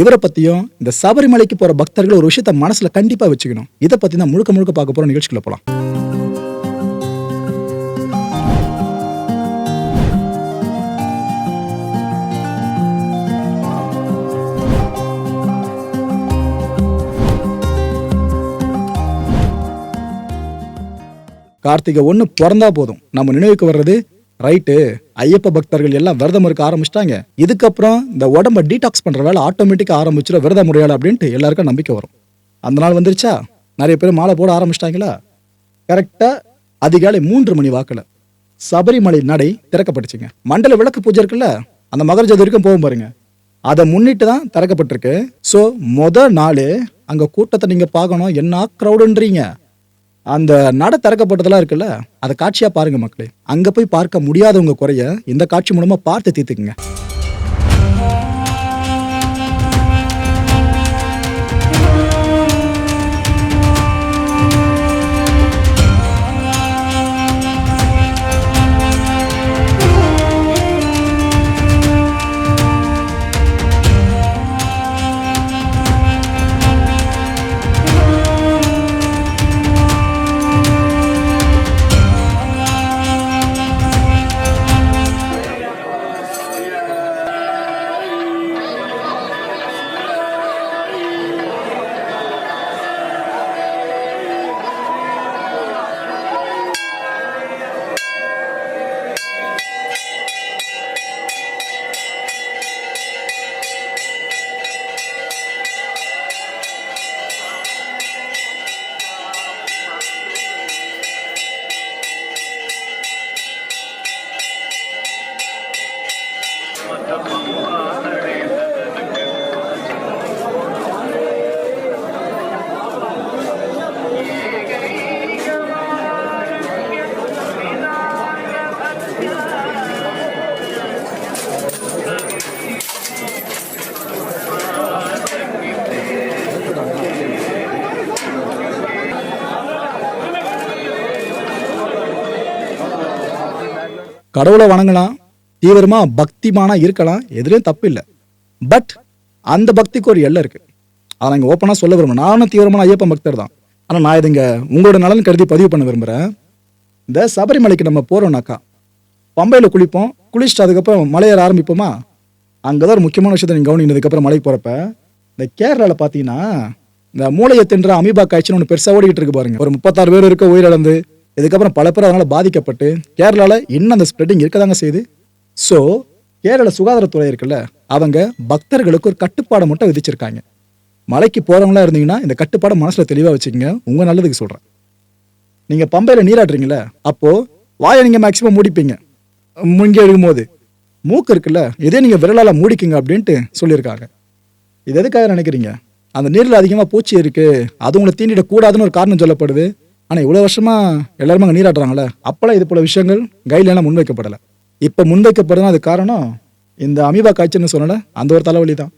இவரை பத்தியும் இந்த சபரிமலைக்கு போற பக்தர்கள் ஒரு விஷயத்த மனசுல கண்டிப்பா வச்சுக்கணும். இதை பத்தி தான் முழுக்க முழுக்க பார்க்க போற நிகழ்ச்சிக்குள்ள போலாம். கார்த்திகை ஒன்று பிறந்தா போதும். நம்ம நினைவுக்கு வர்றது ரைட்டு ஐயப்ப பக்தர்கள் எல்லாம் விரதம் இருக்க ஆரம்பிச்சிட்டாங்க. இதுக்கப்புறம் இந்த உடம்ப டீடாக்ஸ் பண்ற வேலை ஆட்டோமேட்டிக்காக ஆரம்பிச்சிடும் விரத முறையால் அப்படின்ட்டு எல்லாருக்கும் நம்பிக்கை வரும். அந்த நாள் வந்துருச்சா? நிறைய பேர் மாலை போட ஆரம்பிச்சிட்டாங்களா? கரெக்டாக அதிகாலை மூன்று மணி வாக்கில் சபரிமலை நடை திறக்கப்பட்டுச்சுங்க. மண்டல விளக்கு பூஜை இருக்குல்ல அந்த மகர ஜோதி வரைக்கும் போகும் பாருங்க. அதை முன்னிட்டு தான் திறக்கப்பட்டிருக்கு. ஸோ முத நாள் அங்கே கூட்டத்தை நீங்கள் பார்க்கணும். என்ன க்ரௌடுன்றீங்க அந்த நட திறக்கப்பட்டதெல்லாம் இருக்குல்ல அதை காட்சியாக பாருங்க மக்களே. அங்கே போய் பார்க்க முடியாதவங்க குறைய இந்த காட்சி மூலமாக பார்த்து தீர்த்துக்குங்க. கடவுளை வணங்கலாம் தீவிரமாக பக்திமானா இருக்கலாம் எதுலேயும் தப்பு இல்லை பட் அந்த பக்திக்கு ஒரு எல்லை இருக்குது அதை நாங்கள் ஓப்பனாக சொல்ல விரும்புகிறேன் நானும் தீவிரமான ஐயப்பன் பக்தர் தான். ஆனால் நான் இதுங்க உங்களோட நலன் கருதி பதிவு பண்ண விரும்புகிறேன் இந்த சபரிமலைக்கு நம்ம போகிறோம்னாக்கா பம்பையில் குளிப்போம் குளிச்சுட்டு அதுக்கப்புறம் மலையேற ஆரம்பிப்போமா? அங்கே தான் ஒரு முக்கியமான விஷயத்தை நீங்கள் கவனிக்கிறதுக்கப்புறம் மலைக்கு போகிறப்ப இந்த கேரளாவில் பார்த்தீங்கன்னா இந்த மூளையை தின்ற அமீபா காய்ச்சின்னு ஒன்று பெருசாக ஓடிக்கிட்டு இருக்கு பாருங்க. ஒரு முப்பத்தாறு பேர் இருக்க உயிரிழந்து இதுக்கப்புறம் பல பேர் அதனால் பாதிக்கப்பட்டு கேரளாவில் இன்னும் அந்த ஸ்ப்ரெட்டிங் இருக்கதாங்க செய்யுது. ஸோ கேரள சுகாதாரத்துறை இருக்குல்ல அவங்க பக்தர்களுக்கு ஒரு கட்டுப்பாடை மட்டும் விதிச்சிருக்காங்க. மலைக்கு போகிறவங்களா இருந்தீங்கன்னா இந்த கட்டுப்பாடை மனசில் தெளிவாக வச்சுக்கோங்க. உங்கள் நல்லதுக்கு சொல்கிறேன் நீங்கள் பம்பையில் நீராட்டுறீங்களே அப்போது வாயை நீங்கள் மேக்ஸிமம் மூடிப்பீங்க. முங்கி எழுகும்போது மூக்கு இருக்குல்ல இதே நீங்கள் விரலால் மூடிக்குங்க அப்படின்ட்டு சொல்லியிருக்காங்க. இது எதுக்காக நினைக்கிறீங்க? அந்த நீரில் அதிகமாக பூச்சி இருக்குது அது உங்களை தீண்டிடக்கூடாதுன்னு ஒரு காரணம் சொல்லப்படுது. ஆனால் இவ்வளோ வருஷமாக எல்லாருமே அங்கே நீராட்டுறாங்களே அப்போல்லாம் இது போல விஷயங்கள் கைட்லைன்லாம் முன்வைக்கப்படலை. இப்போ முன்வைக்கப்படுதுன்னா அது காரணம் இந்த அமீபா காய்ச்சல்னு சொன்னல அந்த ஒரு தலைவலி தான்.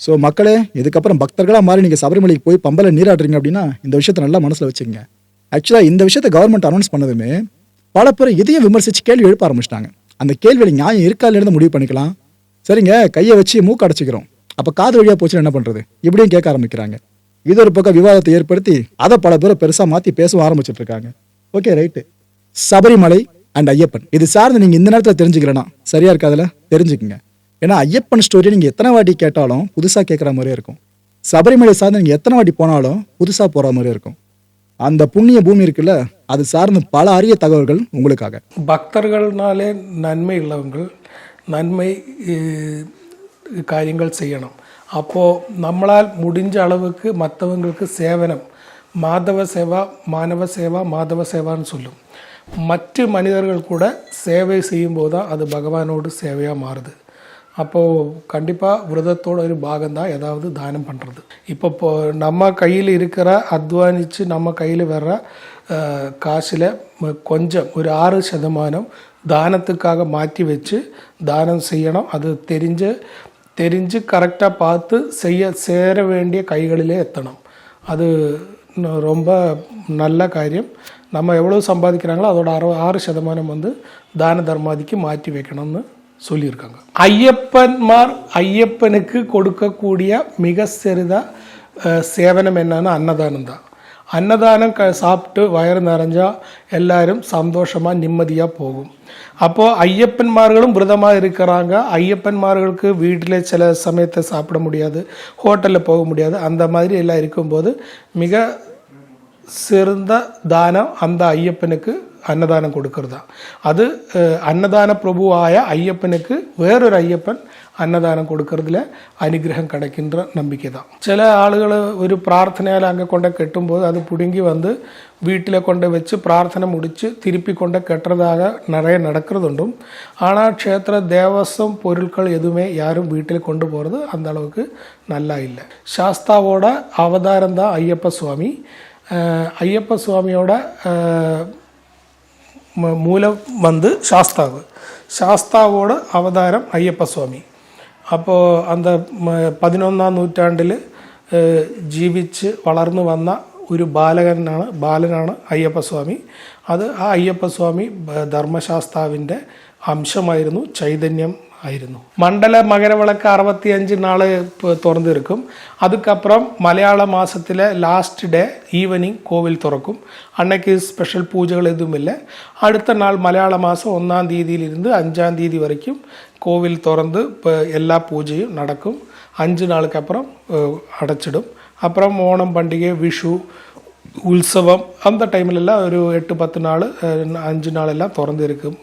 ஸோ மக்களே இதுக்கப்புறம் பக்தர்களாக மாறி நீங்கள் சபரிமலைக்கு போய் பம்பலை நீராட்டுறீங்க அப்படின்னா இந்த விஷயத்தை நல்லா மனசில் வச்சுங்க ஆக்சுவலாக இந்த விஷயத்தை கவர்மெண்ட் அனௌன்ஸ் பண்ணதுமே பல பேர் இதையும் விமர்சித்து கேள்வி எழுப்ப ஆரம்பிச்சிட்டாங்க. அந்த கேள்வியில் நியாயம் இருக்காதுலேருந்து முடிவு பண்ணிக்கலாம். சரிங்க கையை வச்சு மூக்கு அடைச்சிக்கிறோம். அப்போ காது வழியாக போச்சுன்னா என்ன பண்ணுறது இப்படியும் கேட்க ஆரம்பிக்கிறாங்க. இது ஒரு பக்கம் விவாதத்தை ஏற்படுத்தி அதை பல பேர் பெருசாக மாற்றி பேசவும் ஆரம்பிச்சுட்டு இருக்காங்க okay right Sabarimala and Ayyappan. இது சார்ந்து நீங்கள் இந்த நேரத்தில் தெரிஞ்சுக்கிறேன்னா சரியா இருக்காதுல? தெரிஞ்சுக்குங்க. ஏன்னா ஐயப்பன் ஸ்டோரி நீங்கள் எத்தனை வாட்டி கேட்டாலும் புதுசாக கேட்குற மாதிரியே இருக்கும். சபரிமலை சார்ந்து நீங்கள் எத்தனை வாட்டி போனாலும் புதுசாக போகிற மாதிரியே இருக்கும். அந்த புண்ணிய பூமி இருக்குல்ல அது சார்ந்து பல அரிய தகவல்கள் உங்களுக்காக. பக்தர்கள்னாலே நன்மை உள்ளவங்கள் நன்மை காரியங்கள் செய்யணும். அப்போது நம்மளால் முடிஞ்ச அளவுக்கு மற்றவங்களுக்கு சேவனம் மாதவ சேவா மாணவ சேவா மாதவ சேவான்னு சொல்லும். மற்ற மனிதர்கள் கூட சேவை செய்யும்போது தான் அது பகவானோடு சேவையாக மாறுது. அப்போது கண்டிப்பாக விரதத்தோட ஒரு பாகம் தான் ஏதாவது தானம் பண்ணுறது இப்போ இப்போ நம்ம கையில் இருக்கிற அத்வானிச்சு நம்ம கையில் வர்ற காசில் கொஞ்சம் ஒரு ஆறு சதமானம் தானத்துக்காக மாற்றி வச்சு தானம் செய்யணும். அது தெரிஞ்சு தெரிஞ்சு கரெக்டாக பார்த்து செய்ய சேர வேண்டிய கைகளிலே எத்தணும். அது ரொம்ப நல்ல காரியம். நம்ம எவ்வளோ சம்பாதிக்கிறாங்களோ அதோட அறு ஆறு சதமானம் வந்து தான தர்மாதிக்கு மாற்றி வைக்கணும்னு சொல்லியிருக்காங்க. ஐயப்பன்மார் ஐயப்பனுக்கு கொடுக்கக்கூடிய மிக சிறிதாக சேவனம் என்னன்னா அன்னதானம் தான். அன்னதானம் க சாப்பிட்டு வயிறு நிறைஞ்சா எல்லாரும் சந்தோஷமாக நிம்மதியாக போகும். அப்போது ஐயப்பன்மார்களும் விரதமாக இருக்கிறாங்க. ஐயப்பன்மார்களுக்கு வீட்டில் சில சமயத்தை சாப்பிட முடியாது. ஹோட்டலில் போக முடியாது. அந்த மாதிரி எல்லாம் இருக்கும்போது மிக சிறந்த தானம் அந்த ஐயப்பனுக்கு அன்னதானம் கொடுக்கறது. தான் அது அன்னதான பிரபுவாய ஐயப்பனுக்கு வேறொரு ஐயப்பன் அன்னதானம் கொடுக்கறதுல அனுகிரகம் கிடைக்கின்ற நம்பிக்கை தான் சில ஆளுகள் ஒரு பிரார்த்தனையால் அங்கே கொண்ட கெட்டும்போது அது பிடுங்கி வந்து வீட்டில் கொண்டு வச்சு பிரார்த்தனை முடித்து திருப்பி கொண்ட கெட்டுறதாக நிறைய நடக்கிறதுண்டும் ஆனால் க்ஷேத்திர தேவசம் பொருட்கள் எதுவுமே யாரும் வீட்டில் கொண்டு போகிறது அந்த அளவுக்கு நல்லா இல்லை சாஸ்தாவோட அவதாரம் தான் ஐயப்ப சுவாமி அஹ் ஐயப்ப சுவாமியோட அஹ், ம- மூலம் வந்து சாஸ்தாவு சாஸ்தாவோட அவதாரம் ஐயப்ப சுவாமி അപ്പോൾ அந்த മ- പതിനൊന്നാം നൂറ്റാണ്ടിൽ ജീവിച്ച് വളർന്നു വന്ന ഒരു ബാലകനാണ് ബാലനാണ് അയ്യപ്പസ്വാമി അത് ആ അയ്യപ്പസ്വാമി ബ- ധർമ്മശാസ്താവിൻ്റെ അംശമായിരുന്നു ചൈതന്യം ആയിരുന്നു. മണ്ഡല മകരവിളക്ക് അറുപത്തിയഞ്ച് നാൾ തുറന്ന് തീർക്കും. അതുക്കപ്പുറം മലയാള മാസത്തിലെ ലാസ്റ്റ് ഡേ ഈവനിങ് കോവിൽ തുറക്കും. അണ്ണയ്ക്ക് സ്പെഷ്യൽ പൂജകൾ ഇതുമില്ല. അടുത്ത നാൾ മലയാള മാസം ഒന്നാം തീയതിയിലിരുന്ന് അഞ്ചാം തീയതി വരയ്ക്കും. കോവിൽ തുറന്ന് എല്ലാ പൂജയും നടക്കും. അഞ്ച് നാൾക്കപ്പുറം അടച്ചിടും. അപ്പുറം ഓണം പണ്ടിക വിഷു ഉത്സവം അന്ന ടൈമിലെല്ലാം ഒരു എട്ട് പത്ത് നാൾ അഞ്ച് നാളെല്ലാം തുറന്നിരിക്കും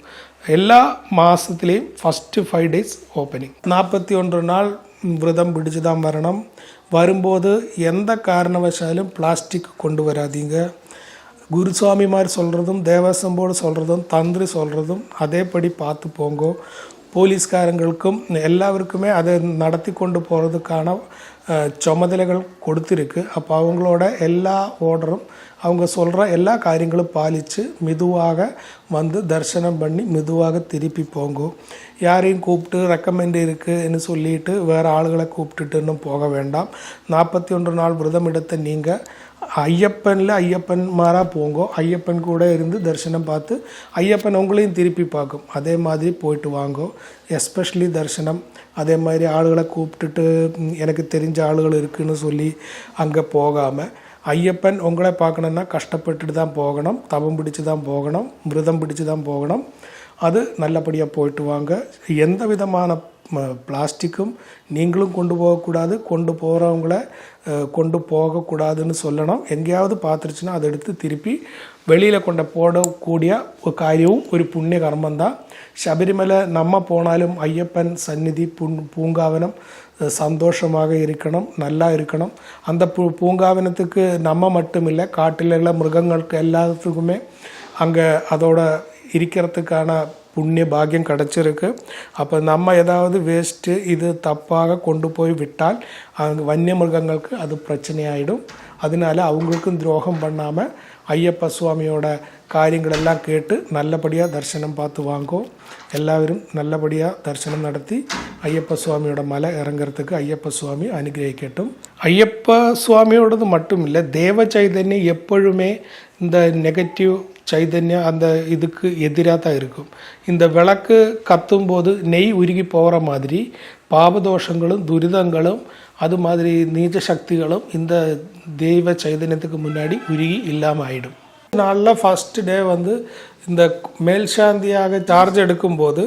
எல்லா மாதத்துலேயும் ஃபஸ்ட்டு ஃபைவ் டேஸ் ஓப்பனிங் நாற்பத்தி ஒன்று நாள் விரதம் பிடிச்சு தான் வரணும். வரும்போது எந்த காரணவசாலும் பிளாஸ்டிக் கொண்டு வராதீங்க. குருசுவாமிமார் சொல்கிறதும் தேவசம் போர்டு சொல்கிறதும் தந்திரி சொல்கிறதும் அதேபடி பார்த்து போங்கோ. போலீஸ்காரங்களுக்கும் எல்லாருக்குமே அதை நடத்தி கொண்டு போகிறதுக்கான சுமதலைகள் கொடுத்துருக்கு அப்போ அவங்களோட எல்லா ஓர்டரும் அவங்க சொல்கிற எல்லா காரியங்களும் பாலித்து மெதுவாக வந்து தரிசனம் பண்ணி மெதுவாக திருப்பி போங்கோ யாரையும் கூப்பிட்டு ரெக்கமெண்ட் இருக்குன்னு சொல்லிட்டு வேறு ஆளுகளை கூப்பிட்டுட்டுன்னு போக வேண்டாம் நாற்பத்தி ஒன்று நாள் விரதம் எடுத்த நீங்கள் ஐயப்பனில் ஐயப்பன்மாராக போங்கோ. ஐயப்பன் கூட இருந்து தரிசனம் பார்த்து ஐயப்பன் உங்களையும் திருப்பி பார்க்கும். அதே மாதிரி போயிட்டு வாங்கோ. எஸ்பெஷலி தரிசனம். அதே மாதிரி ஆளுகளை கூப்பிட்டுட்டு எனக்கு தெரிஞ்ச ஆளுகள் இருக்குன்னு சொல்லி அங்கே போகாமல் ஐயப்பன் உங்களை பார்க்கணுன்னா கஷ்டப்பட்டுட்டு தான் போகணும். தவம் பிடிச்சு தான் போகணும். விரதம் பிடிச்சு தான் போகணும். அது நல்லபடியாக போயிட்டு வாங்க எந்த விதமான ம- பிளாஸ்டிக்கும் நீங்களும் கொண்டு போகக்கூடாது கொண்டு போகிறவங்கள கொண்டு போகக்கூடாதுன்னு சொல்லணும் எங்கேயாவது பார்த்துருச்சுன்னா அதை எடுத்து திருப்பி வெளியில் கொண்டு போடக்கூடிய ஒரு காரியமும் ஒரு புண்ணிய கர்மம் தான் ശബരിമല നമ്മ പോണാലും അയ്യപ്പൻ സന്നിധി പൂ പൂങ്കാവനം அஹ், சந்தோஷமாக இருக்கணும் நல்லா இருக்கணும் அந்த பூ பூங்காவனத்துக்கு நம்ம மட்டும் இல்லை காட்டில் உள்ள மிருகங்களுக்கு எல்லாத்துக்குமே அங்கே அதோட இருக்கிறதுக்கான புண்ணிய பாக்கியம் கிடச்சிருக்கு. அப்போ நம்ம ஏதாவது வேஸ்ட்டு இது தப்பாக கொண்டு போய் விட்டால் அங்கே வன்னியமிருகங்களுக்கு அது பிரச்சனையாயிடும். அதனால அவங்களுக்கும் துரோகம் பண்ணாமல் ஐயப்ப சுவாமியோட காரியங்களெல்லாம் கேட்டு நல்லபடியாக தரிசனம் பார்த்து வாங்கும் எல்லாரும் நல்லபடியாக தரிசனம் நடத்தி ஐயப்ப சுவாமியோட மலை இறங்கிறதுக்கு ஐயப்ப சுவாமி அனுகிரகிக்கட்டும். ஐயப்ப சுவாமியோடது மட்டும் இல்லை தேவ சைதன்யம் எப்பொழுமே இந்த நெகட்டிவ் சைதன்யம் அந்த இதுக்கு எதிராக தான் இருக்கும். இந்த விளக்கு கத்தும் போது நெய் உருகி போகிற மாதிரி பாபதோஷங்களும் துரிதங்களும் அது மாதிரி நீச்ச சக்திகளும் இந்த தெய்வ சைதன்யத்துக்கு முன்னாடி உருகி இல்லாமல் ஆயிடும். நாளில் ஃபஸ்ட்டு டே வந்து இந்த மேல்சாந்தியாக சார்ஜ் எடுக்கும்போது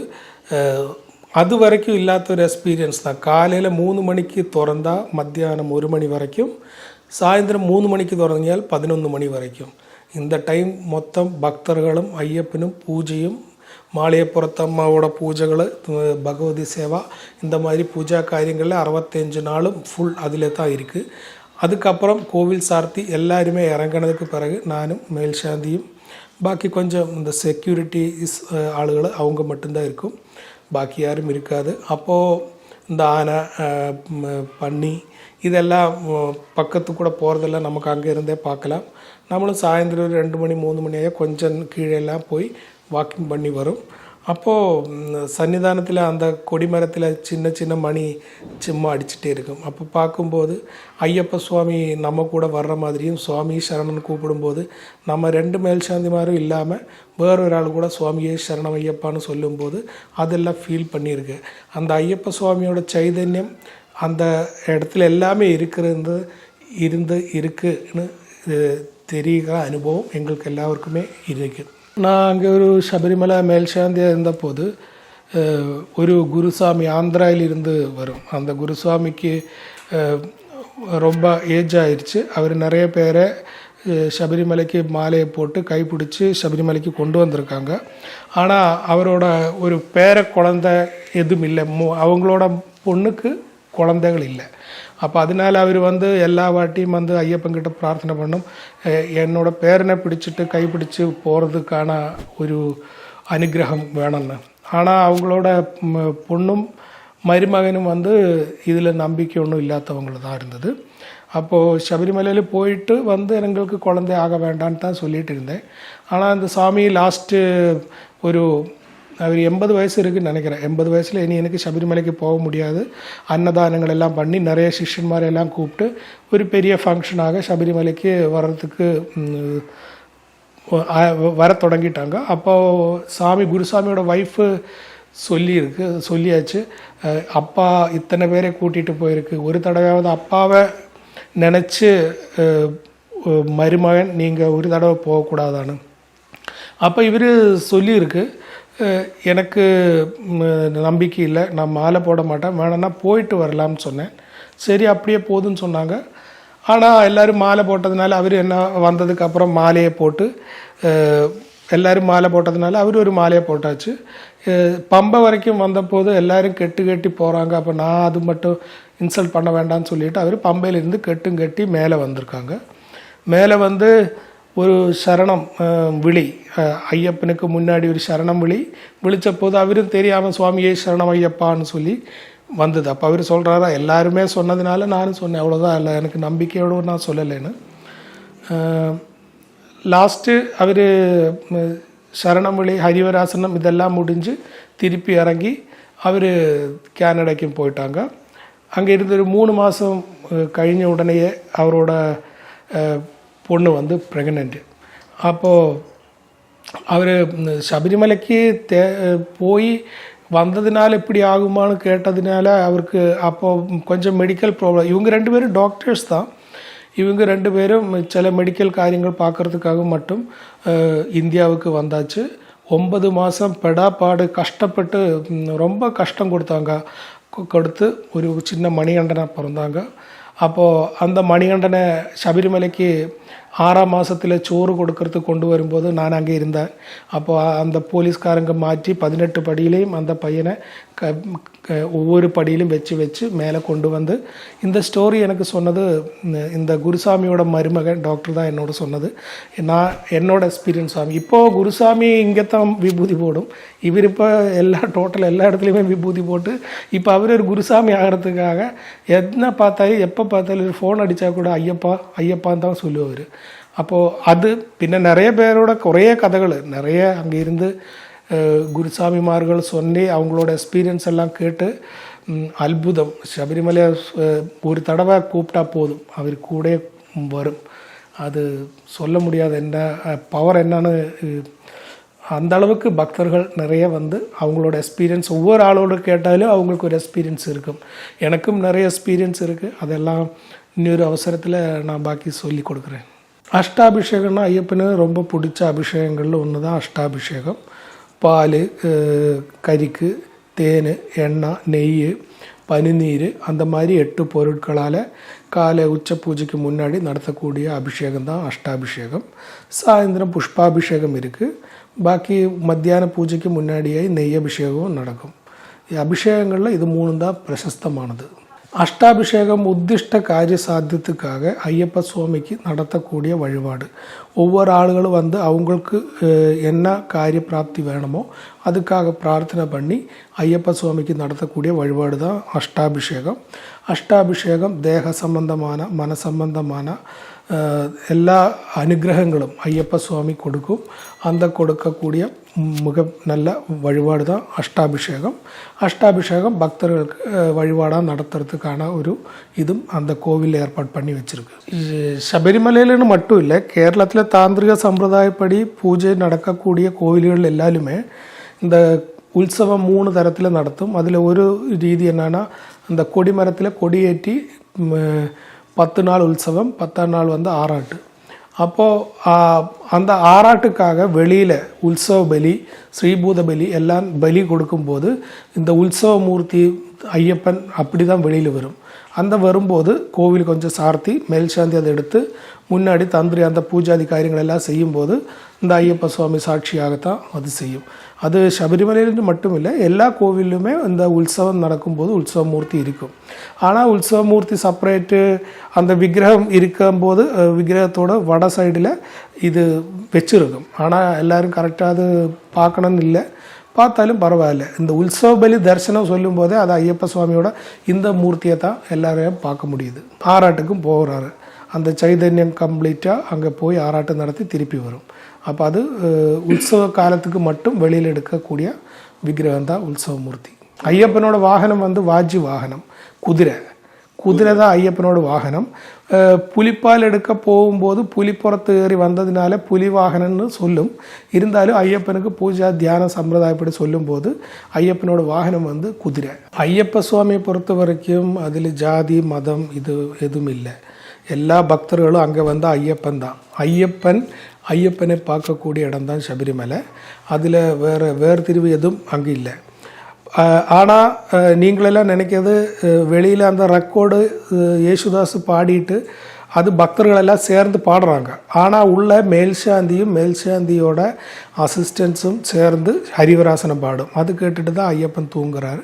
அது வரைக்கும் இல்லாத ஒரு எக்ஸ்பீரியன்ஸ் தான். காலையில் மூணு மணிக்கு திறந்தால் மத்தியானம் ஒரு மணி வரைக்கும் சாயந்தரம் மூணு மணிக்கு திறந்தால் பதினொன்று மணி வரைக்கும். இந்த டைம் மொத்தம் பக்தர்களும் ஐயப்பனும் பூஜையும் மாளிகைப்புறத்தம்மாவோட பூஜைகள் பகவதி சேவா இந்த மாதிரி பூஜா காரியங்களில் அறுபத்தஞ்சு நாளும் ஃபுல் அதில் தான் இருக்குது அதுக்கப்புறம் கோவில் சார்த்தி எல்லாருமே இறங்கினதுக்கு பிறகு நானும் மேல்சாந்தியும் பாக்கி கொஞ்சம் இந்த செக்யூரிட்டி ஆளுகள் அவங்க மட்டும்தான் இருக்கும். பாக்கி யாரும் இருக்காது. அப்போது இந்த ஆனை பன்னி இதெல்லாம் பக்கத்து கூட போகிறதெல்லாம் நமக்கு அங்கே இருந்தே பார்க்கலாம் நம்மளும் சாயந்தரம் ஒரு ரெண்டு மணி மூணு மணி ஆகிய கொஞ்சம் கீழெல்லாம் போய் வாக்கிங் பண்ணி வரும். அப்போது சன்னிதானத்தில் அந்த கொடிமரத்தில் சின்ன சின்ன மணி சும்மா அடிச்சுட்டே இருக்கும். அப்போ பார்க்கும்போது ஐயப்ப சுவாமி நம்ம கூட வர்ற மாதிரியும் சுவாமி சரணன் கூப்பிடும்போது நம்ம ரெண்டு மேல்சாந்திமாரும் இல்லாமல் வேறொரு ஆள் கூட சுவாமியே சரணம் ஐயப்பான்னு சொல்லும்போது அதெல்லாம் ஃபீல் பண்ணியிருக்கு. அந்த ஐயப்ப சுவாமியோட சைதன்யம் அந்த இடத்துல எல்லாமே இருக்கிறது இருந்து இருக்குன்னு தெரியுகிற அனுபவம் எங்களுக்கு எல்லாருக்குமே എല്ലാവർക്കുമേ நான் அங்கே ஒரு சபரிமலை மேல்சாந்தியாக இருந்தபோது ஒரு குருசாமி ஆந்திராயிலிருந்து வரும். அந்த குருசாமிக்கு ரொம்ப ஏஜ் ஆயிடுச்சு அவர் நிறைய பேரை சபரிமலைக்கு மாலையை போட்டு கைப்பிடிச்சி சபரிமலைக்கு கொண்டு வந்திருக்காங்க. ஆனால் அவரோட ஒரு பேர குழந்த எதுவும் இல்லை. அவங்களோட பொண்ணுக்கு குழந்தைகள் இல்லை அப்போ அதனால அவர் வந்து எல்லா வாட்டியும் வந்து ஐயப்பன்கிட்ட பிரார்த்தனை பண்ணும். என்னோட பேரனை பிடிச்சிட்டு கைப்பிடிச்சு போகிறதுக்கான ஒரு அனுகிரகம் வேணும்னு. ஆனால் அவங்களோட பொண்ணும் மருமகனும் வந்து இதில் நம்பிக்கை ஒன்றும் இல்லாதவங்கள தான் இருந்தது. அப்போது சபரிமலையில் போயிட்டு வந்து எங்களுக்கு குழந்தை ஆக வேண்டான்னு தான் சொல்லிட்டு இருந்தேன். ஆனால் அந்த சாமி லாஸ்ட்டு ஒரு அவர் எண்பது வயசு இருக்குன்னு நினைக்கிறேன். எண்பது வயசில் இனி எனக்கு சபரிமலைக்கு போக முடியாது. அன்னதானங்கள் எல்லாம் பண்ணி நிறைய சிஷ்யன்மாரை எல்லாம் கூப்பிட்டு ஒரு பெரிய ஃபங்க்ஷனாக சபரிமலைக்கு வர்றதுக்கு வர தொடங்கிட்டாங்க. அப்போ சாமி குருசாமியோட ஒய்ஃபு சொல்லியிருக்கு சொல்லியாச்சு. அப்பா இத்தனை பேரை கூட்டிகிட்டு போயிருக்கு. ஒரு தடவையாவது அப்பாவை நினச்சி மருமகன் நீங்கள் ஒரு தடவை போகக்கூடாதான்னு. அப்போ இவர் சொல்லியிருக்கு எனக்கு நம்பிக்கை இல்லை. நான் மாலை போட மாட்டேன். வேணும்னா போயிட்டு வரலாம்னு சொன்னேன். சரி அப்படியே போதுன்னு சொன்னாங்க. ஆனால் எல்லோரும் மாலை போட்டதுனால அவர் என்ன வந்ததுக்கு அப்புறம் மாலையை போட்டு எல்லோரும் மாலை போட்டதுனால அவர் ஒரு மாலையை போட்டாச்சு. பம்பை வரைக்கும் வந்தபோது எல்லோரும் கெட்டு கட்டி போகிறாங்க அப்போ நான் அது மட்டும் இன்சல்ட் பண்ண வேண்டாம்னு சொல்லிட்டு அவர் பம்பையிலேருந்து கெட்டும் கட்டி மேலே வந்திருக்காங்க. மேலே வந்து ஒரு சரணம் விழி. ஐயப்பனுக்கு முன்னாடி ஒரு சரணம் விழி. விழித்தபோது அவரும் தெரியாமல் சுவாமியே சரணம் ஐயப்பான்னு சொல்லி வந்தது. அப்போ அவர் சொல்கிறாரா எல்லாருமே சொன்னதுனால நானும் சொன்னேன். அவ்வளோதான் இல்லை எனக்கு நம்பிக்கையோடு நான் சொல்லலைன்னு. லாஸ்ட்டு அவர் சரணமொழி ஹரிவராசனம் இதெல்லாம் முடிஞ்சு திருப்பி இறங்கி அவர் கேனடாக்கும் போயிட்டாங்க அங்கே இருந்து ஒரு மூணு மாதம் கழிஞ்ச உடனேயே அவரோட பொண்ணு வந்து ப்ரெக்னென்ட்டு அப்போது அவர் சபரிமலைக்கு தே போய் வந்ததுனால இப்படி ஆகுமான்னு கேட்டதுனால அவருக்கு அப்போ கொஞ்சம் மெடிக்கல் ப்ராப்ளம் இவங்க ரெண்டு பேரும் டாக்டர்ஸ் தான். இவங்க ரெண்டு பேரும் சில மெடிக்கல் காரியங்கள் பார்க்குறதுக்காக மட்டும் இந்தியாவுக்கு வந்தாச்சு. ஒன்பது மாதம் பெடாப்பாடு கஷ்டப்பட்டு ரொம்ப கஷ்டம் கொடுத்தாங்க. கொடுத்து ஒரு சின்ன மணிகண்டனை பிறந்தாங்க. அப்போது அந்த மணிகண்டனை சபரிமலைக்கு ஆறாம் மாதத்தில் சோறு கொடுக்கறதுக்கு கொண்டு வரும்போது நான் அங்கே இருந்தேன். அப்போ அந்த போலீஸ்காரங்க மாற்றி பதினெட்டு படியிலையும் அந்த பையனை க க- ஒவ்வொரு படியிலும் வச்சு வச்சு மேலே கொண்டு வந்து இந்த ஸ்டோரி எனக்கு சொன்னது இந்த- இந்த குருசாமியோட மருமகன் டாக்டர் தான் என்னோட சொன்னது. நான் என்னோட எக்ஸ்பீரியன்ஸ் சாமி இப்போது குருசாமி இங்கே தான் விபூதி போடும். இவர் இப்போ எல்லா டோட்டல் எல்லா இடத்துலையுமே விபூதி போட்டு இப்போ அவர் ஒரு குருசாமி ஆகிறதுக்காக என்ன பார்த்தாலும் எப்போ பார்த்தாலும் ஃபோன் அடித்தா கூட ஐயப்பா ஐயப்பான்னு தான் சொல்லுவார். அப்போது அது பின்ன நிறைய பேரோட കുറേ கதைகள் நிறைய அங்கே இருந்து குருசாமிமார்கள் சொல்லி அவங்களோட எக்ஸ்பீரியன்ஸ் எல்லாம் கேட்டு அற்புதம் சபரிமலை ஒரு தடவை கூப்பிட்டா போதும் அவர் கூட வரும் அது சொல்ல முடியாத என்ன பவர் என்னன்னு அந்த அளவுக்கு பக்தர்கள் நிறைய வந்து அவங்களோட எக்ஸ்பீரியன்ஸ் ஒவ்வொரு ஆளோடு கேட்டாலும் அவங்களுக்கு ஒரு எக்ஸ்பீரியன்ஸ் இருக்கும் எனக்கும் நிறைய எக்ஸ்பீரியன்ஸ் இருக்குது அதெல்லாம் இன்னொரு அவசரத்தில் நான் பாக்கி சொல்லி கொடுக்குறேன் அஷ்டாபிஷேகம்னா ஐயப்பனு ரொம்ப பிடிச்ச அபிஷேகங்களில் ஒன்று தான் அஷ்டாபிஷேகம் பால் கறிக்கு தேன் எண்ணெய் நெய் பனிநீர் அந்த மாதிரி எட்டு பொருட்களால் காலை உச்ச பூஜைக்கு முன்னாடி நடத்தக்கூடிய அபிஷேகம் தான் அஷ்டாபிஷேகம் சாயந்தரம் புஷ்பாபிஷேகம் இருக்குது பாக்கி மத்தியான பூஜைக்கு முன்னாடியே நெய் அபிஷேகம் நடக்கும் அபிஷேகங்களில் இது மூணு தான் பிரசஸ்தமானது அஷ்டாபிஷேகம் உத்திஷ்ட காரிய சாத்தியத்துக்காக ஐயப்ப சுவாமிக்கு நடத்தக்கூடிய வழிபாடு ஒவ்வொரு ஆளுகளும் வந்து அவங்களுக்கு அஹ், என்ன காரிய பிராப்தி வேணுமோ அதுக்காக பிரார்த்தனை பண்ணி ஐயப்ப சுவாமிக்கு நடத்தக்கூடிய வழிபாடு தான் அஷ்டாபிஷேகம் அஷ்டாபிஷேகம் தேக சம்பந்தமான மன சம்பந்தமான அஹ், எல்லா அனுகிரகங்களும் ஐயப்ப சுவாமி கொடுக்கும் அந்த கொடுக்கக்கூடிய மிக நல்ல வழிபாடு தான் அஷ்டாபிஷேகம் அஷ்டாபிஷேகம் பக்தர்களுக்கு அஹ், வழிபாடாக நடத்துறதுக்கான ஒரு இதுவும் அந்த கோவில் ஏற்பாடு பண்ணி வச்சிருக்கு இது சபரிமலையிலன்னு மட்டும் இல்லை கேரளத்தில் தாந்திரிக சம்பிரதாயப்படி பூஜை நடக்கக்கூடிய கோவில்கள் எல்லாலுமே இந்த உற்சவம் மூணு தரத்தில் நடத்தும் அதில் ஒரு ரீதி என்னன்னா அந்த கொடிமரத்தில் கொடியேற்றி ம், பத்து நாள் உற்சவம் பத்தாம் நாள் வந்து ஆறாட்டு. அப்போது அந்த ஆறாட்டுக்காக வெளியில் உற்சவ பலி ஸ்ரீபூத பலி எல்லாம் பலி கொடுக்கும்போது இந்த உற்சவ மூர்த்தி ஐயப்பன் அப்படி தான் வெளியில் வரும். அந்த வரும்போது கோவில் கொஞ்சம் சார்த்தி மேல் சாந்தி அதை எடுத்து முன்னாடி தந்திரி அந்த பூஜாதி காரியங்கள் எல்லாம் செய்யும்போது இந்த ஐயப்ப சுவாமி சாட்சியாகத்தான் அது செய்யும். அது சபரிமலையில் மட்டும் இல்லை எல்லா கோவிலுமே இந்த உற்சவம் நடக்கும்போது உற்சவ மூர்த்தி இருக்கும். ஆனால் உற்சவ மூர்த்தி செப்பரேட்டு அந்த விக்கிரகம் இருக்கும்போது விக்கிரகத்தோட வட சைடில் இது வச்சுருக்கும். ஆனால் எல்லாரும் கரெக்டாக அது பார்க்கணும்னு இல்லை. பார்த்தாலும் பரவாயில்ல. இந்த உற்சவ பலி தரிசனம் சொல்லும் போதே அது ஐயப்ப சுவாமியோட இந்த மூர்த்தியை தான் எல்லாரையும் பார்க்க முடியுது. ஆராட்டுக்கும் போகிறாரு அந்த சைதன்யம் கம்ப்ளீட்டாக அங்கே போய் ஆராட்டம் நடத்தி திருப்பி வரும். அப்போ அது உற்சவ காலத்துக்கு மட்டும் வெளியில் எடுக்கக்கூடிய விக்கிரகம் தான் உற்சவமூர்த்தி. ஐயப்பனோட வாகனம் வந்து வாஜி வாகனம் குதிரை. குதிரை தான் ஐயப்பனோட வாகனம். புலிப்பால் எடுக்க போகும்போது புலிப்புறத்து ஏறி வந்ததுனால புலி வாகனம்னு சொல்லும். இருந்தாலும் ஐயப்பனுக்கு பூஜா தியான சம்பிரதாயப்படி சொல்லும்போது ஐயப்பனோட வாகனம் வந்து குதிரை. ஐயப்ப சுவாமியை பொறுத்த வரைக்கும் அதில் ஜாதி மதம் இது எதுவும் இல்லை. எல்லா பக்தர்களும் அங்கே வந்து ஐயப்பன் தான் ஐயப்பன் ஐயப்பனை பார்க்கக்கூடிய இடம்தான் சபரிமலை. அதில் வேறு வேறு திரிவு எதுவும் அங்கே இல்லை. ஆனால் நீங்களெல்லாம் நினைக்கிறது வெளியில் அந்த ரெக்கார்டு யேசுதாஸ் பாடிட்டு அது பக்தர்களெல்லாம் சேர்ந்து பாடுறாங்க. ஆனால் உள்ள மேல்சாந்தியும் மேல்சாந்தியோட அசிஸ்டன்ஸும் சேர்ந்து ஹரிவராசனம் பாடும். அது கேட்டுட்டு தான் ஐயப்பன் தூங்குறாரு.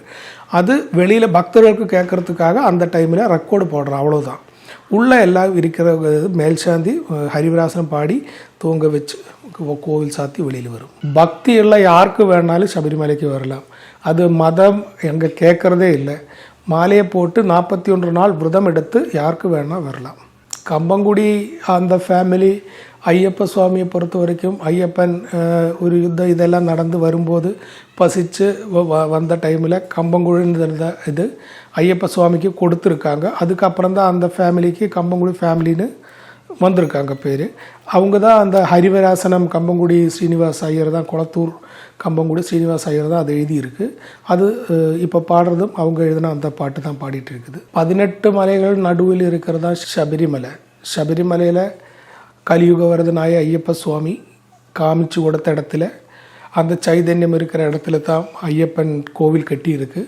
அது வெளியில் பக்தர்களுக்கு கேட்கறதுக்காக அந்த டைமில் ரெக்கார்டு போடுறான். அவ்வளோதான் உள்ளே எல்லாம் இருக்கிற மேல் சாந்தி ஹரிவராசனம் பாடி தூங்க வச்சு கோவில் சாத்தி வெளியில் வரும். பக்தி எல்லாம் யாருக்கு வேணாலும் சபரிமலைக்கு வரலாம். அது மதம் எங்கே கேட்குறதே இல்லை. மாலையை போட்டு நாற்பத்தி ஒன்று நாள் விரதம் எடுத்து யாருக்கு வேணால் வரலாம். கம்பங்குடி அந்த ஃபேமிலி ஐயப்ப சுவாமியை பொறுத்த வரைக்கும் ஐயப்பன் ஒரு யுத்தம் இதெல்லாம் நடந்து வரும்போது பசித்து வ- வ- வந்த டைமில் கம்பங்குழின்னு இருந்த இது ஐயப்ப சுவாமிக்கு கொடுத்துருக்காங்க. அதுக்கப்புறம் தான் அந்த ஃபேமிலிக்கு கம்பங்குடி ஃபேமிலின்னு வந்திருக்காங்க பேர். அவங்க தான் அந்த ஹரிவராசனம் கம்பங்குடி ஸ்ரீனிவாஸ் ஐயர் தான் குளத்தூர் கம்பங்குடி ஸ்ரீனிவாஸ் ஐயர் தான் அது எழுதியிருக்கு. அது இப்போ பாடுறதும் அவங்க எழுதின அந்த பாட்டு தான் பாடிட்டு இருக்குது. பதினெட்டு மலைகள் நடுவில் இருக்கிறதா சபரிமலை. சபரிமலையில் கலியுக வரதனாய ஐயப்ப சுவாமி காமிச்சு கொடுத்த இடத்துல அந்த சைதன்யம் இருக்கிற இடத்துல தான் ஐயப்பன் கோவில் கட்டியிருக்கு.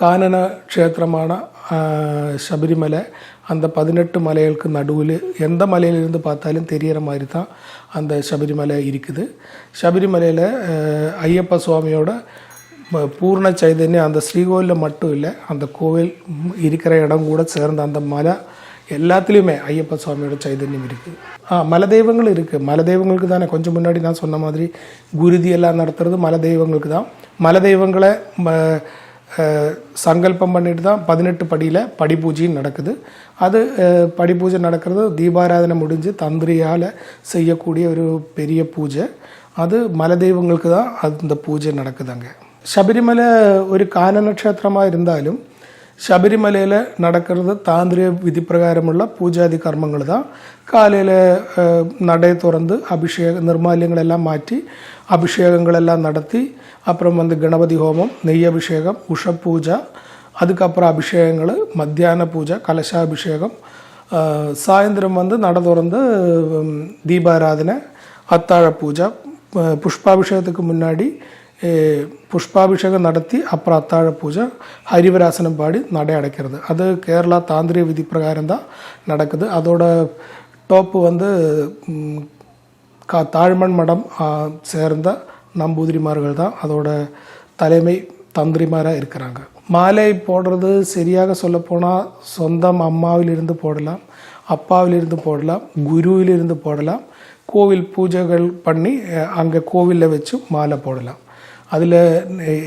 கானன க்ஷேத்திரமான சபரிமலை அந்த பதினெட்டு மலைகளுக்கு நடுவில் எந்த மலையிலிருந்து பார்த்தாலும் தெரியற மாதிரி தான் அந்த சபரிமலை இருக்குது. சபரிமலையில் ஐயப்ப சுவாமியோட பூர்ண சைதன்யம் அந்த ஸ்ரீகோவிலில் மட்டும் இல்லை அந்த கோவில் இருக்கிற இடம் கூட சேர்ந்த அந்த மலை எல்லாத்துலேயுமே ஐயப்ப சுவாமியோட சைதன்யம் இருக்குது ஆ மலை தெய்வங்கள் இருக்குது மலை தெய்வங்களுக்கு தானே கொஞ்சம் முன்னாடி நான் சொன்ன மாதிரி குருதி எல்லாம் நடத்துறது மலை தெய்வங்களுக்கு தான் மலை தெய்வங்களை ம அஹ், சங்கல்பம் பண்ணிட்டு தான் பதினெட்டு படியில் படி பூஜையும் நடக்குது அது அஹ், படி பூஜை நடக்கிறது தீபாராதனை முடிஞ்சு தந்திரியால் செய்யக்கூடிய ஒரு பெரிய பூஜை அது மலை தெய்வங்களுக்கு தான் அந்த பூஜை நடக்குது அங்கே ശബരിമല ഒരു കാനനക്ഷേത്രമായി இருந்தாலும் ശബരിമലയിൽ നടക്കുന്നത് താന്ത്രിക വിധിപ്രകാരമുള്ള പൂജാതി കർമ്മങ്ങൾ தான் காலையில் நடை திறந்து அபிஷேக நிர்மால்யங்களெல்லாம் மாற்றி அபிஷேகங்களெல்லாம் நடத்தி அப்புறம் வந்து கணபதி ஹோமம் நெய் அபிஷேகம் உஷ பூஜா அதுக்கப்புறம் அபிஷேகங்கள் மத்தியான பூஜை கலசாபிஷேகம் அஹ், சாயந்தரம் வந்து நட திறந்து உம், தீபாராதனை அத்தாழ பூஜை அஹ், புஷ்பாபிஷேகத்துக்கு முன்னாடி புஷ்பாபிஷேகம் நடத்தி அப்புறம் அத்தாழ பூஜை ஹரிவராசனம் பாடி நடை அடைக்கிறது அது கேரளா தாந்திரிய விதி பிரகாரம் தான் நடக்குது அதோட டோப்பு வந்து கா தாழ்மண் மடம் சேர்ந்த நம்பூதிரிமார்கள் தான் அதோட தலைமை தந்திரிமாராக இருக்கிறாங்க மாலை போடுறது சரியாக சொல்லப்போனால் சொந்தம் அம்மாவிலிருந்து போடலாம் அப்பாவிலிருந்து போடலாம் குருவிலிருந்து போடலாம் கோவில் பூஜைகள் பண்ணி அங்கே கோவிலில் வச்சு மாலை போடலாம் அதில்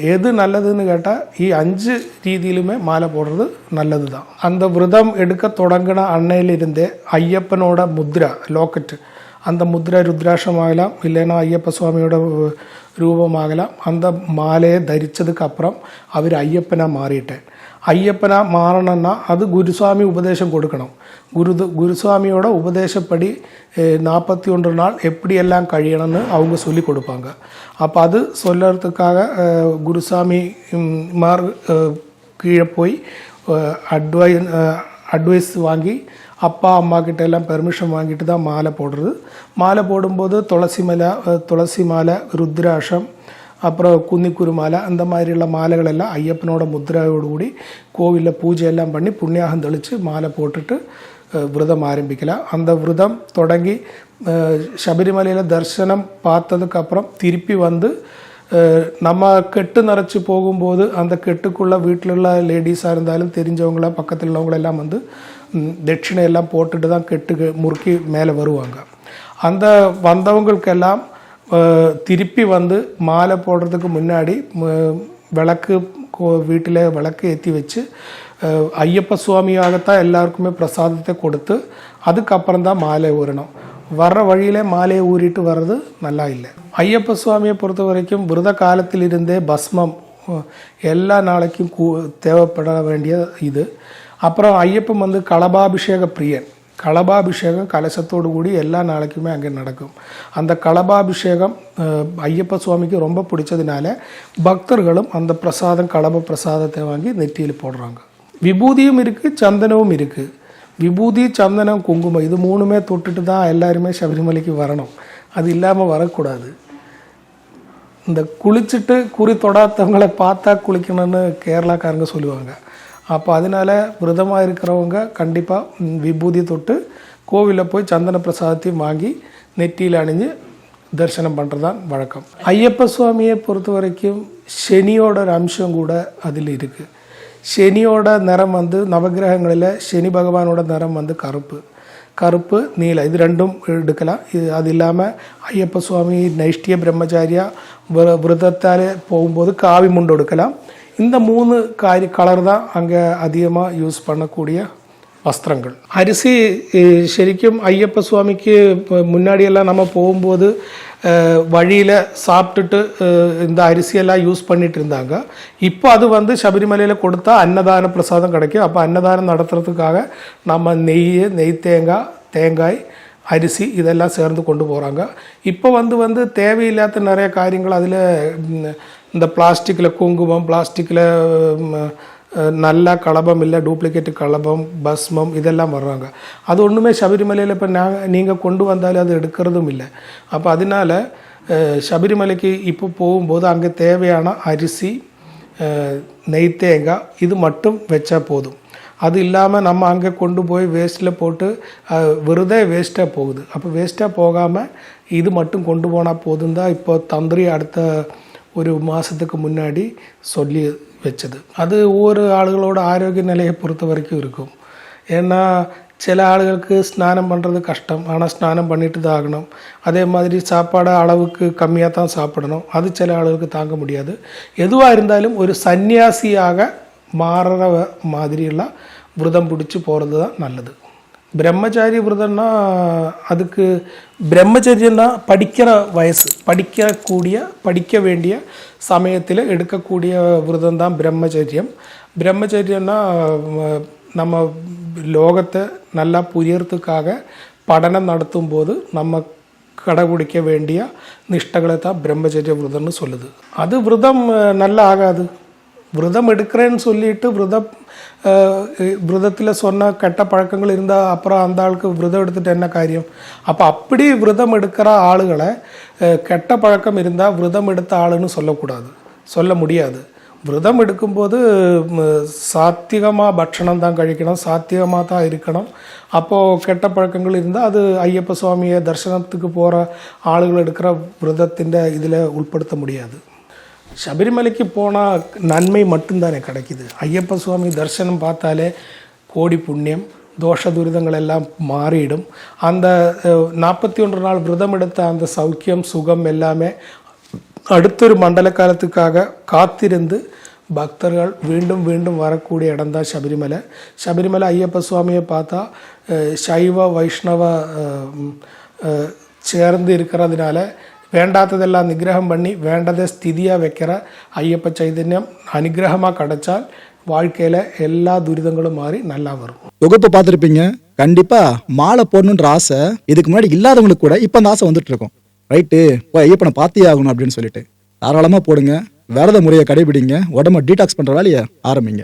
எது நல்லதுன்னு கேட்டால் ഈ அஞ்சு ரீதியிலுமே மாலை போடுறது நல்லது தான் அந்த விரதம் எடுக்க தொடங்கின அன்னையிலிருந்தே ஐயப்பனோட முத்ரா லாக்கெட்டு அந்த முத்ரா ருத்ராட்சமாகலாம் இல்லைன்னா ஐயப்ப சுவாமியோட ரூபமாகலாம் அந்த மாலையை தரிச்சதுக்கு அப்புறம் அவர் ஐயப்பனாக மாறிட்டேன் ஐயப்பனாக மாறணும்னா அது குருசுவாமி உபதேசம் கொடுக்கணும் குரு குருசுவாமியோட உபதேசப்படி நாற்பத்தி ஒன்று நாள் எப்படியெல்லாம் கழியணும்னு அவங்க சொல்லி கொடுப்பாங்க அப்போ அது சொல்லறதுக்காக குருசாமி மார் கீழே போய் அட்வை அட்வைஸ் வாங்கி அப்பா அம்மா கிட்ட எல்லாம் பெர்மிஷன் வாங்கிட்டு தான் மாலை போடுறது. மாலை போடும்போது துளசி மலை துளசி மாலை ருத்ராஷம் அப்புறம் குன்னிக்குரு மாலை அந்த மாதிரிയുള്ള மாலைகள் எல்லாம் ஐயப்பனோட முத்ராயோடு கூடி கோவிலில் பூஜையெல்லாம் பண்ணி புண்ணியாகம் தெளித்து மாலை போட்டுட்டு விரதம் ஆரம்பிக்கலாம். அந்த விரதம் தொடங்கி சபரிமலையில் தரிசனம் பார்த்ததுக்கப்புறம் திருப்பி வந்து நம்ம கெட்டு நிறச்சி போகும்போது அந்த கெட்டுக்குள்ள வீட்டில் உள்ள லேடிஸாக இருந்தாலும் தெரிஞ்சவங்கள பக்கத்தில் உள்ளவங்களெல்லாம் வந்து தட்சிணை எல்லாம் போட்டுட்டு தான் கெட்டு முறுக்கி மேலே வருவாங்க அந்த வந்தவங்களுக்கெல்லாம் திருப்பி வந்து மாலை போடுறதுக்கு முன்னாடி விளக்கு கோ- வீட்டில் விளக்கு ஏற்றி வச்சு ஐயப்ப சுவாமியாகத்தான் எல்லாருக்குமே பிரசாதத்தை கொடுத்து அதுக்கப்புறம் தான் மாலை ஊறணும் வர்ற வழியில மாலையை ஊறிட்டு வர்றது நல்லா இல்லை. ஐயப்ப சுவாமியை பொறுத்த வரைக்கும் விரத காலத்திலிருந்தே பஸ்மம் எல்லா நாளைக்கும் கூ தேவைப்பட வேண்டிய இது. அப்புறம் ஐயப்பன் வந்து களபாபிஷேக பிரியன். களபாபிஷேகம் கலசத்தோடு கூடி எல்லா நாளைக்குமே அங்கே நடக்கும். அந்த களபாபிஷேகம் ஐயப்ப சுவாமிக்கு ரொம்ப பிடிச்சதுனால பக்தர்களும் அந்த பிரசாதம் கலப பிரசாதத்தை வாங்கி நெற்றியில் போடுறாங்க. விபூதியும் இருக்குது சந்தனமும் இருக்குது விபூதி சந்தனம் குங்குமம் இது மூணுமே தொட்டுட்டு தான் எல்லாருமே சபரிமலைக்கு வரணும். அது இல்லாமல் வரக்கூடாது. இந்த குளிச்சுட்டு குறி தொடாதவங்களை பார்த்தா குளிக்கணும்னு கேரளாக்காரங்க சொல்லுவாங்க. அப்போ அதனால விரதமாக இருக்கிறவங்க கண்டிப்பாக விபூதி தொட்டு கோவிலில் போய் சந்தன பிரசாதத்தையும் வாங்கி நெற்றியில் அணிஞ்சு தரிசனம் பண்ணுறது தான் வழக்கம். ஐயப்ப சுவாமியை பொறுத்த வரைக்கும் சனியோட ஒரு அம்சம் கூட அதில் இருக்குது சனியோட நிறம் வந்து நவகிரகங்களில் சனி பகவானோட நிறம் வந்து கருப்பு கருப்பு நீல இது ரெண்டும் எடுக்கலாம் இது அது இல்லாமல் ஐயப்ப சுவாமி நைஷ்டிய பிரம்மச்சாரியா விர விரதத்தால் போகும்போது காவி முண்டு எடுக்கலாம் இந்த மூணு காரி கலர் தான் அங்கே அதிகமாக யூஸ் பண்ணக்கூடிய வஸ்திரங்கள் அரிசி அஹ், ശരിക്കും ஐயப்ப சுவாமிக்கு இப்போ முன்னாடியெல்லாம் நம்ம போகும்போது வழியில் சாப்பிட்டுட்டு அஹ், இந்த அரிசியெல்லாம் யூஸ் பண்ணிட்டு இருந்தாங்க இப்போ அது வந்து சபரிமலையில் கொடுத்தா அன்னதான பிரசாதம் கிடைக்கும் அப்போ அன்னதானம் நடத்துறதுக்காக நம்ம நெய் நெய் தேங்காய் தேங்காய் அரிசி இதெல்லாம் சேர்ந்து கொண்டு போகிறாங்க இப்போ வந்து வந்து தேவையில்லாத நிறைய காரியங்கள் அதில் இந்த பிளாஸ்டிக்கில் குங்குமம் பிளாஸ்டிக்கில் நல்ல கலபம் இல்லை டூப்ளிகேட் கலபம் பஸ்மம் இதெல்லாம் வர்றாங்க. அது ஒன்றுமே சபரிமலையில் இப்போ நாங்கள் நீங்கள் கொண்டு வந்தாலும் அது எடுக்கிறதும் இல்லை. அப்போ அதனால் சபரிமலைக்கு இப்போ போகும்போது அங்கே தேவையான அரிசி நெய் தேங்காய் இது மட்டும் வச்சா போதும். அது இல்லாமல் நம்ம அங்கே கொண்டு போய் வேஸ்ட்டில் போட்டு விருதே வேஸ்ட்டாக போகுது. அப்போ வேஸ்ட்டாக போகாமல் இது மட்டும் கொண்டு போனால் போதும் தான் இப்போ தந்திரி அடுத்த ஒரு மாதத்துக்கு முன்னாடி சொல்லி വെച്ചത് അത് ഓരോ ആളുകളോട് ആരോഗ്യനിലയെ பொறுத்த வரைக்கும் இருக்கும். ஏன்னா சில ஆளுகளுக்கு ஸ்நானம் பண்ணுறது கஷ்டம். ஆனால் ஸ்நானம் பண்ணிட்டு தான் ஆகணும். அதே மாதிரி சாப்பாடு அளவுக்கு கம்மியாக தான் சாப்பிடணும். அது சில ஆளுகளுக்கு தாங்க முடியாது. எதுவாக இருந்தாலும் ஒரு சன்னியாசியாக மாறுற மாதிரிയുള്ള விரதம் பிடிச்சி போகிறது தான் நல்லது. பிரம்மச்சாரி விரதம்னா அதுக்கு பிரம்மச்சரியன்னா படிக்கிற வயசு படிக்கக்கூடிய படிக்க வேண்டிய சமயத்தில் எடுக்கக்கூடிய விரதம் தான் பிரம்மச்சரியம். பிரம்மச்சரியம்னா நம்ம லோகத்தை நல்லா புரியறதுக்காக படனம் நடத்தும் போது நம்ம கடைபிடிக்க வேண்டிய நிஷ்டகளை தான் பிரம்மச்சரிய விரதம்னு சொல்லுது அது விரதம் நல்லா ஆகாது விரதம் எடுக்கிறேன்னு சொல்லிட்டு விரதம் விரதத்தில் சொன்ன கெட்ட பழக்கங்கள் இருந்தால் அப்புறம் அந்த ஆளுக்கு விரதம் எடுத்துட்டு என்ன காரியம்? அப்போ அப்படி விரதம் எடுக்கிற ஆளுகளை கெட்ட பழக்கம் இருந்தால் விரதம் எடுத்த ஆளுன்னு சொல்லக்கூடாது. சொல்ல முடியாது. விரதம் எடுக்கும்போது சாத்திகமாக பட்சணம் தான் கழிக்கணும். சாத்திகமாக தான் இருக்கணும். அப்போது கெட்ட பழக்கங்கள் இருந்தால் அது ஐயப்ப சுவாமியை தரிசனத்துக்கு போகிற ஆளுகள் எடுக்கிற விரதத்தின் இதில் உட்படுத்த முடியாது. சபரிமலைக்கு போனால் நன்மை மட்டும்தானே கிடைக்குது ஐயப்ப சுவாமி தரிசனம் பார்த்தாலே கோடி புண்ணியம் தோஷ துரிதங்கள் எல்லாம் மாறிடும் அந்த நாற்பத்தி ஒன்று நாள் விரதம் எடுத்த அந்த சௌக்கியம் சுகம் எல்லாமே அடுத்தொரு மண்டல காலத்துக்காக காத்திருந்து பக்தர்கள் மீண்டும் மீண்டும் வரக்கூடிய இடம்தான் சபரிமலை சபரிமலை ஐயப்ப சுவாமியை பார்த்தா சைவ வைஷ்ணவ சேர்ந்து இருக்கிறதுனால வேண்டாததெல்லாம் நிகிரகம் பண்ணி வேண்டதை ஸ்திதியாக வைக்கிற ஐயப்ப சைதன்யம் அனுகிரகமாக கிடைச்சால் வாழ்க்கையில் எல்லா துரிதங்களும் மாறி நல்லா வரும் தொகுப்பு பார்த்துருப்பீங்க கண்டிப்பா மாலை போடணுன்ற ஆசை இதுக்கு முன்னாடி இல்லாதவங்களுக்கு கூட இப்போ அந்த ஆசை வந்துட்டு இருக்கும் ரைட்டு போய் ஐயப்பனை பார்த்தே ஆகணும் அப்படின்னு சொல்லிட்டு. தாராளமாக போடுங்க விரத முறையை கடைபிடிங்க உடம்ப டீடாக்ஸ் பண்ணுற வேலையை ஆரம்பிங்க